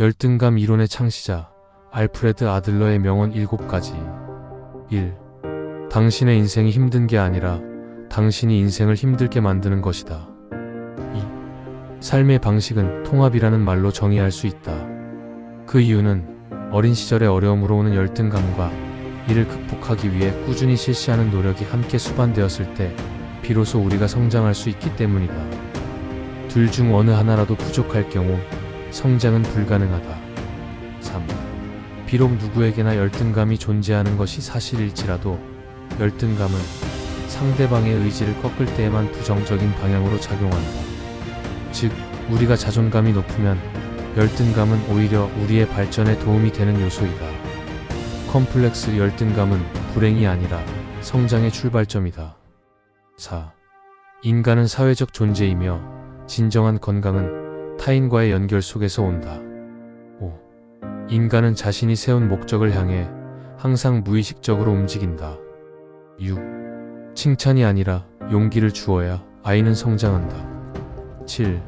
열등감 이론의 창시자 알프레드 아들러의 명언 7가지 1. 당신의 인생이 힘든 게 아니라 당신이 인생을 힘들게 만드는 것이다. 2. 삶의 방식은 통합이라는 말로 정의할 수 있다. 그 이유는 어린 시절의 어려움으로 오는 열등감과 이를 극복하기 위해 꾸준히 실시하는 노력이 함께 수반되었을 때 비로소 우리가 성장할 수 있기 때문이다. 둘 중 어느 하나라도 부족할 경우 성장은 불가능하다. 3. 비록 누구에게나 열등감이 존재하는 것이 사실일지라도 열등감은 상대방의 의지를 꺾을 때에만 부정적인 방향으로 작용한다. 즉, 우리가 자존감이 높으면 열등감은 오히려 우리의 발전에 도움이 되는 요소이다. 컴플렉스 열등감은 불행이 아니라 성장의 출발점이다. 4. 인간은 사회적 존재이며 진정한 건강은 타인과의 연결 속에서 온다. 5. 인간은 자신이 세운 목적을 향해 항상 무의식적으로 움직인다. 6. 칭찬이 아니라 용기를 주어야 아이는 성장한다. 7.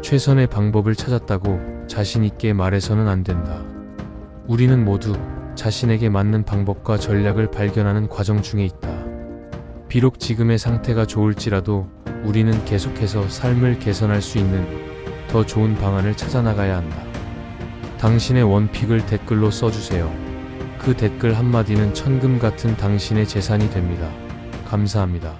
최선의 방법을 찾았다고 자신있게 말해서는 안 된다. 우리는 모두 자신에게 맞는 방법과 전략을 발견하는 과정 중에 있다. 비록 지금의 상태가 좋을지라도 우리는 계속해서 삶을 개선할 수 있는 더 좋은 방안을 찾아 나가야 한다. 당신의 원픽을 댓글로 써주세요. 그 댓글 한마디는 천금 같은 당신의 재산이 됩니다. 감사합니다.